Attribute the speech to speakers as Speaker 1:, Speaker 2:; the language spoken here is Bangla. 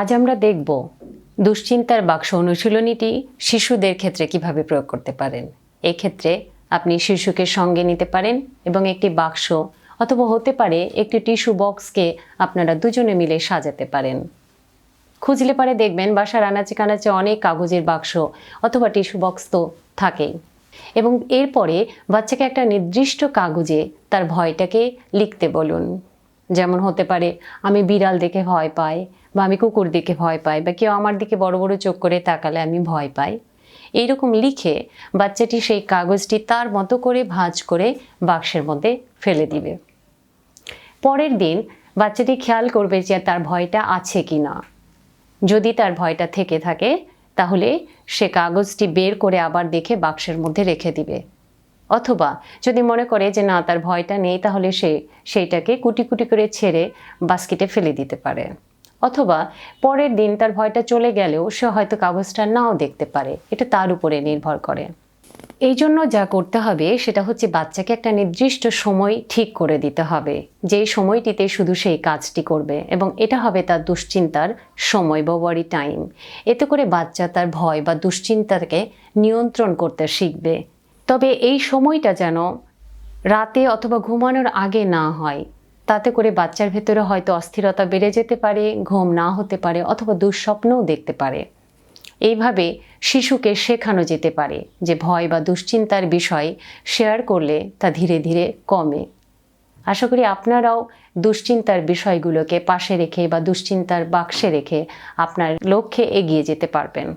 Speaker 1: আজ আমরা দেখব দুশ্চিন্তার বাক্স অনুশীলনীটি শিশুদের ক্ষেত্রে কীভাবে প্রয়োগ করতে পারেন। এক্ষেত্রে আপনি শিশুকে সঙ্গে নিতে পারেন এবং একটি বাক্স অথবা হতে পারে একটি টিস্যু বক্সকে আপনারা দুজনে মিলে সাজাতে পারেন। খুঁজলে পারে দেখবেন বাসার আনাচে কানাচে অনেক কাগজের বাক্স অথবা টিস্যু বক্স তো থাকেই। এবং এরপরে বাচ্চাকে একটা নির্দিষ্ট কাগজে তার ভয়টাকে লিখতে বলুন। যেমন হতে পারে আমি বিড়াল দেখে ভয় পাই বা আমি কুকুর দেখে ভয় পাই বা কেউ আমার দিকে বড় বড় চোখ করে তাকালে আমি ভয় পাই। এইরকম লিখে বাচ্চাটি সেই কাগজটি তার মতো করে ভাঁজ করে বাক্সের মধ্যে ফেলে দিবে। পরের দিন বাচ্চাটি খেয়াল করবে যে তার ভয়টা আছে কি না যদি তার ভয়টা থেকে থাকে, তাহলে সে কাগজটি বের করে আবার দেখে বাক্সের মধ্যে রেখে দিবে। অথবা যদি মনে করে যে, না, তার ভয়টা নেই, তাহলে সে সেইটাকে কুটি কুটি করে ছেড়ে বাস্কেটে ফেলে দিতে পারে। অথবা পরের দিন তার ভয়টা চলে গেলেও সে হয়তো কাগজটা নাও দেখতে পারে। এটা তার উপরে নির্ভর করে। এই জন্য যা করতে হবে সেটা হচ্ছে বাচ্চাকে একটা নির্দিষ্ট সময় ঠিক করে দিতে হবে। যেই সময়টিতে শুধু সেই কাজটি করবে এবং এটা হবে তার দুশ্চিন্তার সময় বা ওয়ারি টাইম এতে করে বাচ্চা তার ভয় বা দুশ্চিন্তাকে নিয়ন্ত্রণ করতে শিখবে। তবে এই সময়টা যেন রাতে অথবা ঘুমানোর আগে না হয়। তাতে করে বাচ্চার ভেতরে হয়তো অস্থিরতা বেড়ে যেতে পারে, ঘুম না হতে পারে অথবা দুঃস্বপ্নও দেখতে পারে। এইভাবে শিশুকে শেখানো যেতে পারে যে ভয় বা দুশ্চিন্তার বিষয় শেয়ার করলে তা ধীরে ধীরে কমে। আশা করি আপনারাও দুশ্চিন্তার বিষয়গুলোকে পাশে রেখে বা দুশ্চিন্তার বাক্সে রেখে আপনার লক্ষ্যে এগিয়ে যেতে পারবেন।